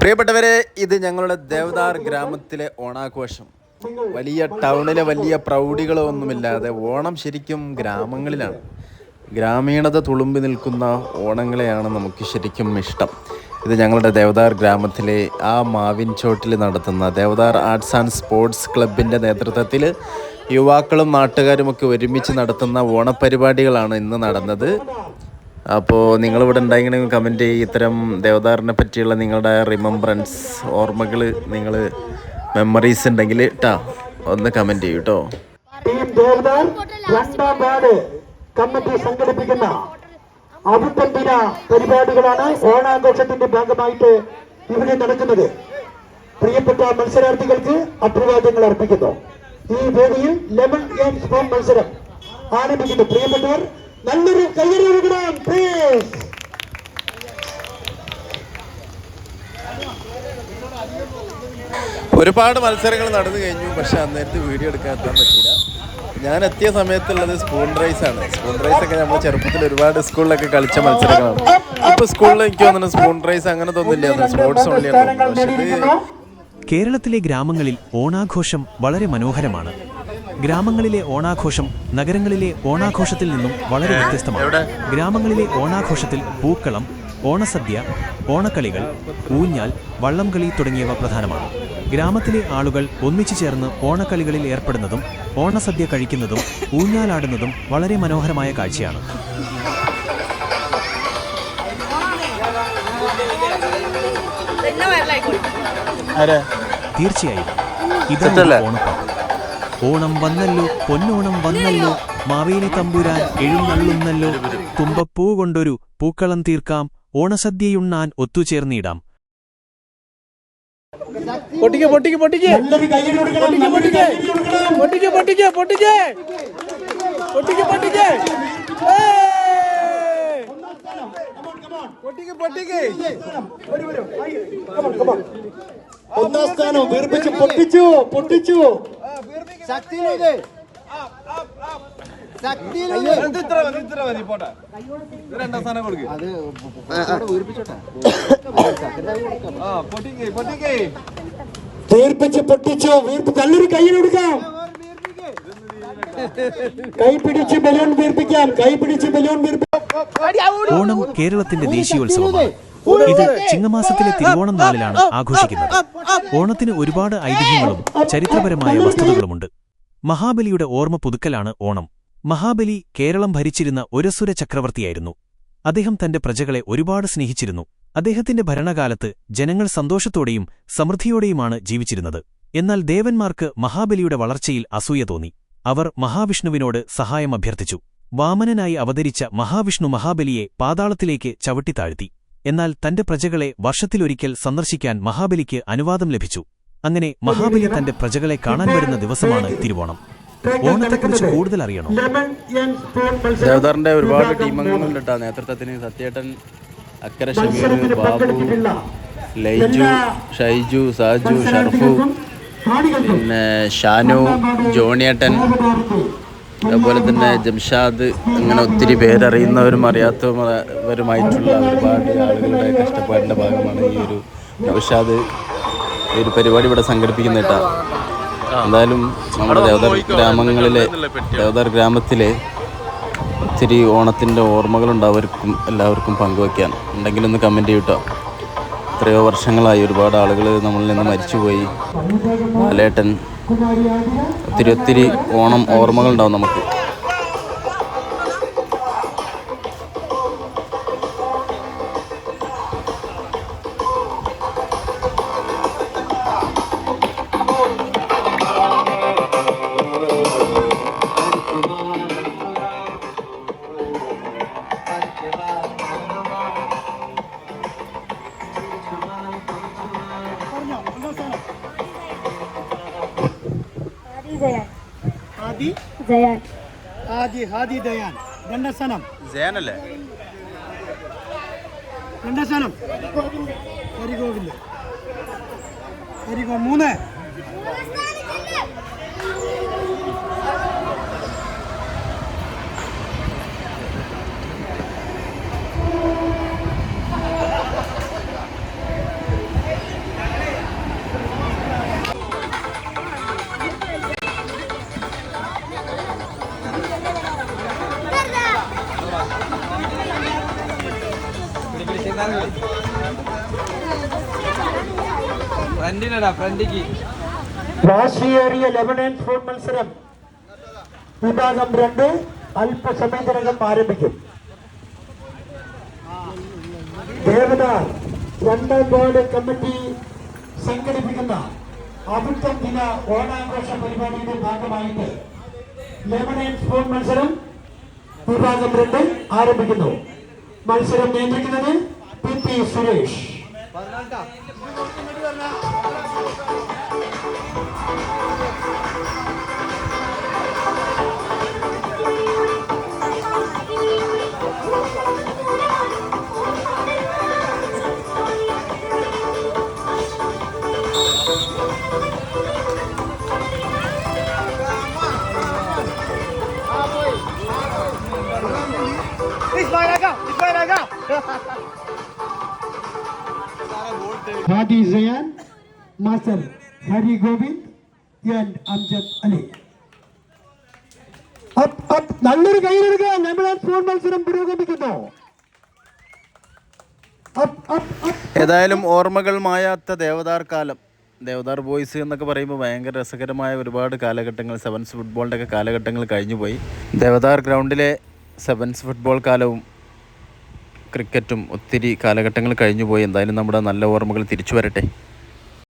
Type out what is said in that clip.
പ്രിയപ്പെട്ടവരെ ഇത് ഞങ്ങളുടെ ദേവദാർ ഗ്രാമത്തിലെ ഓണാഘോഷം. വലിയ ടൗണിലെ വലിയ പ്രൗഢികളോ ഒന്നുമില്ലാതെ ഓണം ശരിക്കും ഗ്രാമങ്ങളിലാണ്. ഗ്രാമീണത തുളുമ്പി നിൽക്കുന്ന ഓണങ്ങളെയാണ് നമുക്ക് ശരിക്കും ഇഷ്ടം. ഇത് ഞങ്ങളുടെ ദേവദാർ ഗ്രാമത്തിലെ ആ മാവിൻ ചോട്ടിൽ നടത്തുന്ന ദേവദാർ ആർട്സ് ആൻഡ് സ്പോർട്സ് ക്ലബിന്റെ നേതൃത്വത്തിൽ യുവാക്കളും നാട്ടുകാരുമൊക്കെ ഒരുമിച്ച് നടത്തുന്ന ഓണപരിപാടികളാണ് ഇന്ന് നടന്നത്. അപ്പോൾ നിങ്ങളിവിടെ ഉണ്ടായെങ്കിൽ കമന്റ് ചെയ്യും. ഇത്തരം ദേവദാറിനെ പറ്റിയുള്ള നിങ്ങളുടെ റിമംബ്രൻസ് ഓർമ്മകൾ നിങ്ങൾ മെമ്മറീസ് ഉണ്ടെങ്കിൽ ട്ടാ ഒന്ന് കമന്റ് ചെയ്യൂ കേട്ടോ കമ്മിറ്റി സംഘടിപ്പിക്കുന്ന അവിട്ടംബിന പരിപാടികളാണ് ഓണാഘോഷത്തിന്റെ ഭാഗമായിട്ട് ഇവിടെ നടക്കുന്നത്. പ്രിയപ്പെട്ട മത്സരാർത്ഥികൾക്ക് അഭിവാദ്യങ്ങൾ അർപ്പിക്കുന്നു. ഈ വേദിയിൽ ലെവൽ ഗെയിംസ് മത്സരം ആരംഭിക്കുന്നു. പ്രിയപ്പെട്ടവർ നല്ലൊരു കയ്യടി നൽകണം പ്ലീസ് ഒരുപാട് മത്സരങ്ങൾ നടന്നു കഴിഞ്ഞു പക്ഷെ അന്നേരത്ത് വീഡിയോ എടുക്കാൻ എത്താൻ പറ്റില്ല ഞാൻ എത്തിയ സമയത്തുള്ളത് സ്പൂൺ റൈസ് ആണ്. സ്പൂൺ റൈസ് ഒക്കെ നമ്മൾ ചെറുപ്പത്തിൽ ഒരുപാട് സ്കൂളിലൊക്കെ കളിച്ച മത്സരങ്ങളാണ്. ഇപ്പൊ സ്കൂളിൽ എനിക്ക് തോന്നുന്നു സ്പൂൺ റൈസ് അങ്ങനെ തോന്നില്ല. സ്പോർട്സ് ഓൺലി പക്ഷെ കേരളത്തിലെ ഗ്രാമങ്ങളിൽ ഓണാഘോഷം വളരെ മനോഹരമാണ്. ഗ്രാമങ്ങളിലെ ഓണാഘോഷം നഗരങ്ങളിലെ ഓണാഘോഷത്തിൽ നിന്നും വളരെ വ്യത്യസ്തമാണ്. ഗ്രാമങ്ങളിലെ ഓണാഘോഷത്തിൽ പൂക്കളം ഓണസദ്യ ഓണക്കളികൾ ഊഞ്ഞാൽ വള്ളംകളി തുടങ്ങിയവ പ്രധാനമാണ്. ഗ്രാമത്തിലെ ആളുകൾ ഒന്നിച്ചു ചേർന്ന് ഓണക്കളികളിൽ ഏർപ്പെടുന്നതും ഓണസദ്യ കഴിക്കുന്നതും ഊഞ്ഞാലാടുന്നതും വളരെ മനോഹരമായ കാഴ്ചയാണ്. തീർച്ചയായും. ഇതാണ് ഓണപ്പാട്ട്. ഓണം വന്നല്ലോ പൊന്നോണം വന്നല്ലോ മാവേലി തമ്പുരാൻ എഴുന്നള്ളുന്നല്ലോ. തുമ്പപ്പൂ കൊണ്ടൊരു പൂക്കളം തീർക്കാം ഓണസദ്യയുണ്ണാൻ ഒത്തുചേർന്നിടാം. പൊട്ടിക്ക് പൊട്ടിക്ക് പൊട്ടിക്ക്. നല്ലൊരു കയ്യടി കൊടുക്കണം നല്ലൊരു കയ്യടി കൊടുക്കണം. പൊട്ടിക്ക് പൊട്ടിക്ക് പൊട്ടിക്ക്. പൊട്ടിക്ക് പൊട്ടിക്ക്. ഏയ്! പൊട്ടിക്ക് പൊട്ടിക്ക്. ഒന്നാം സ്ഥാനം വീർപ്പിച്ച് പൊട്ടിച്ചു പൊട്ടിച്ചു. വീർപ്പിച്ച് പൊട്ടിച്ചു വീർപ്പ് നല്ലൊരു കയ്യടി കൊടുക്കാം. കൈ പിടിച്ച് ബലൂൺ വീർപ്പിക്കാം കൈ പിടിച്ച് ബലൂൺ വീർപ്പിക്കാം ഓണം കേരളത്തിന്റെ ദേശീയോത്സവമാണ്. ഇത് ചിങ്ങമാസത്തിലെ തിരുവോണം നാളിലാണ് ആഘോഷിക്കുന്നത്. ഓണത്തിന് ഒരുപാട് ഐതിഹ്യങ്ങളും ചരിത്രപരമായ വസ്തുതകളുമുണ്ട്. മഹാബലിയുടെ ഓർമ്മ പുതുക്കലാണ് ഓണം. മഹാബലി കേരളം ഭരിച്ചിരുന്ന ഒരസുര ചക്രവർത്തിയായിരുന്നു. അദ്ദേഹം തന്റെ പ്രജകളെ ഒരുപാട് സ്നേഹിച്ചിരുന്നു. അദ്ദേഹത്തിന്റെ ഭരണകാലത്ത് ജനങ്ങൾ സന്തോഷത്തോടെയും സമൃദ്ധിയോടെയുമാണ് ജീവിച്ചിരുന്നത്. എന്നാൽ ദേവന്മാർക്ക് മഹാബലിയുടെ വളർച്ചയിൽ അസൂയ തോന്നി. അവർ മഹാവിഷ്ണുവിനോട് സഹായം അഭ്യർത്ഥിച്ചു. വാമനനായി അവതരിച്ച മഹാവിഷ്ണു മഹാബലിയെ പാതാളത്തിലേക്ക് ചവിട്ടിത്താഴ്ത്തി എന്നാൽ തന്റെ പ്രജകളെ വർഷത്തിലൊരിക്കൽ സന്ദർശിക്കാൻ മഹാബലിക്ക് അനുവാദം ലഭിച്ചു. അങ്ങനെ മഹാബലി തന്റെ പ്രജകളെ കാണാൻ വരുന്ന ദിവസമാണ് തിരുവോണം. ഓണത്തെക്കുറിച്ച് കൂടുതൽ അറിയണോ? ദേവദാറിന്റെ ഒരുപാട് ടീമംഗങ്ങളുണ്ട് കേട്ടോ നേതൃത്വത്തിന് സത്യേട്ടൻ അക്കര ബാബു ലൈജു ഷൈജു സാജു ഷർഫു പിന്നെ ഷാനു ജോണിയേട്ടൻ അതുപോലെ തന്നെ ജംഷാദ് അങ്ങനെ ഒത്തിരി പേരറിയുന്നവരും അറിയാത്തവരുമായിട്ടുള്ള ഒരുപാട് ആളുകളുടെ കഷ്ടപ്പാടിന്റെ ഭാഗമാണ് ഈ ഒരു നൗഷാദ് ഒരു പരിപാടി ഇവിടെ സംഘടിപ്പിക്കുന്ന കേട്ടോ. എന്തായാലും നമ്മുടെ ദേവദാർ ഗ്രാമങ്ങളിലെ ദേവദാർ ഗ്രാമത്തിലെ ഒത്തിരി ഓണത്തിന്റെ ഓർമ്മകളുണ്ട് അവർക്കും എല്ലാവർക്കും പങ്കുവയ്ക്കാൻ. ഉണ്ടെങ്കിലൊന്ന് കമന്റ് ചെയ്യൂട്ടോ എത്രയോ വർഷങ്ങളായി ഒരുപാട് ആളുകൾ നമ്മളിൽ നിന്ന് മരിച്ചുപോയി. അലേട്ടൻ ഒത്തിരി ഒത്തിരി ഓണം ഓർമ്മകളുണ്ടാവും നമുക്ക്. ദയാൻ ആദി? ദയാൻ ആദി ഹാദി ദയാൻ രണ്ടാം സ്ഥാനം ജയനല്ലേ? രണ്ടാം സ്ഥാനം ഹരിഗോവിന്ദ് ഹരിഗോ മൂന്ന്. ഫ്രണ്ടിനടാ ഫ്രണ്ടിക്ക് വാശിയേറിയ ലെബനൻ ഫുൾ മത്സരം. വിഭാഗം രണ്ട് അല്പസമയത്തിനകം ആരംഭിക്കും. ദേവത രണ്ടാം വാർഡ് കമ്മിറ്റി സംഘടിപ്പിക്കുന്ന അവിട്ടം ദിന ഓണാഘോഷ പരിപാടിയുടെ ഭാഗമായിട്ട് ലെമനേറ്റ് സ്പൂൺ മത്സരം വിഭാഗം രണ്ട് ആരംഭിക്കുന്നു. മത്സരം നിയന്ത്രിക്കുന്നത് P P Suresh Vai, Nagão! Vai, Nagão! Hadi Sayan master Hari Govind and Amjad Ali. Up, up, നല്ലൊരു കയ്യിലെടുക്കുക. ലെമണൻ ഫോൺ മത്സരം പുരോഗമിക്കുന്നു. Up, up, up. ഏതായാലും ഓർമ്മകൾ മായാത്ത ദേവദാർ കാലം. ദേവദാർ ബോയ്സ് എന്നൊക്കെ പറയുമ്പോൾ ഭയങ്കര രസകരമായ ഒരുപാട് കാലഘട്ടങ്ങൾ സെവൻസ് ഫുട്ബോളിന്റെ ഒക്കെ കാലഘട്ടങ്ങൾ കഴിഞ്ഞുപോയി. ദേവദാർ ഗ്രൗണ്ടിലെ സെവൻസ് ഫുട്ബോൾ കാലവും ക്രിക്കറ്റും ഒത്തിരി കാലഘട്ടങ്ങൾ കഴിഞ്ഞുപോയി. എന്തായാലും നമ്മുടെ നല്ല ഓർമ്മകൾ തിരിച്ചു വരട്ടെ